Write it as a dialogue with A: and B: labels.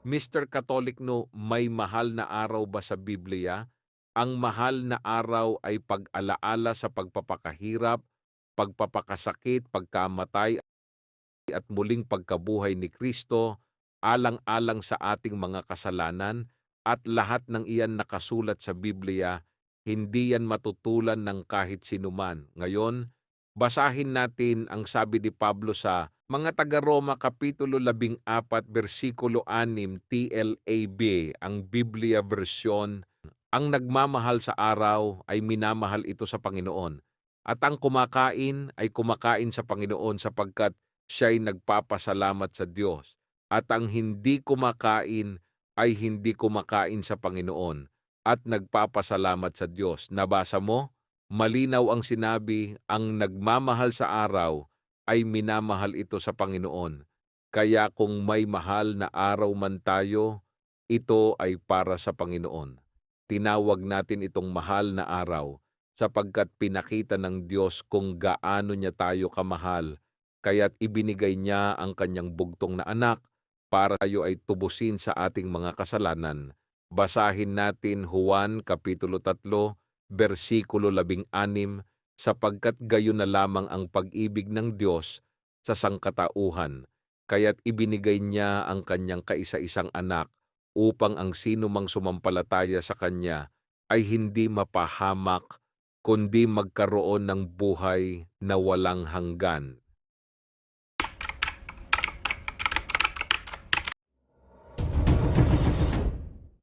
A: Mr. Catholic no, may mahal na araw ba sa Biblia? Ang mahal na araw ay pag-alaala sa pagpapakahirap, pagpapakasakit, pagkamatay at muling pagkabuhay ni Kristo, alang-alang sa ating mga kasalanan at lahat ng iyan nakasulat sa Biblia, hindi yan matutulan ng kahit sinuman. Ngayon, basahin natin ang sabi ni Pablo sa mga taga-Roma Kapitulo 14, versikulo 6, TLAB, ang Biblia version, ang nagmamahal sa araw ay minamahal ito sa Panginoon. At ang kumakain ay kumakain sa Panginoon sapagkat siya'y nagpapasalamat sa Diyos. At ang hindi kumakain ay hindi kumakain sa Panginoon at nagpapasalamat sa Diyos. Nabasa mo? Malinaw ang sinabi, ang nagmamahal sa araw ay minamahal ito sa Panginoon. Kaya kung may mahal na araw man tayo, ito ay para sa Panginoon. Tinawag natin itong mahal na araw sapagkat pinakita ng Diyos kung gaano niya tayo kamahal, kaya't ibinigay niya ang kanyang bugtong na anak para tayo ay tubusin sa ating mga kasalanan. Basahin natin Juan Kapitulo 3, versikulo 16, sapagkat gayon na lamang ang pag-ibig ng Diyos sa sangkatauhan, kaya't ibinigay niya ang kanyang kaisa-isang anak upang ang sino mang sumampalataya sa kanya ay hindi mapahamak, kundi magkaroon ng buhay na walang hanggan.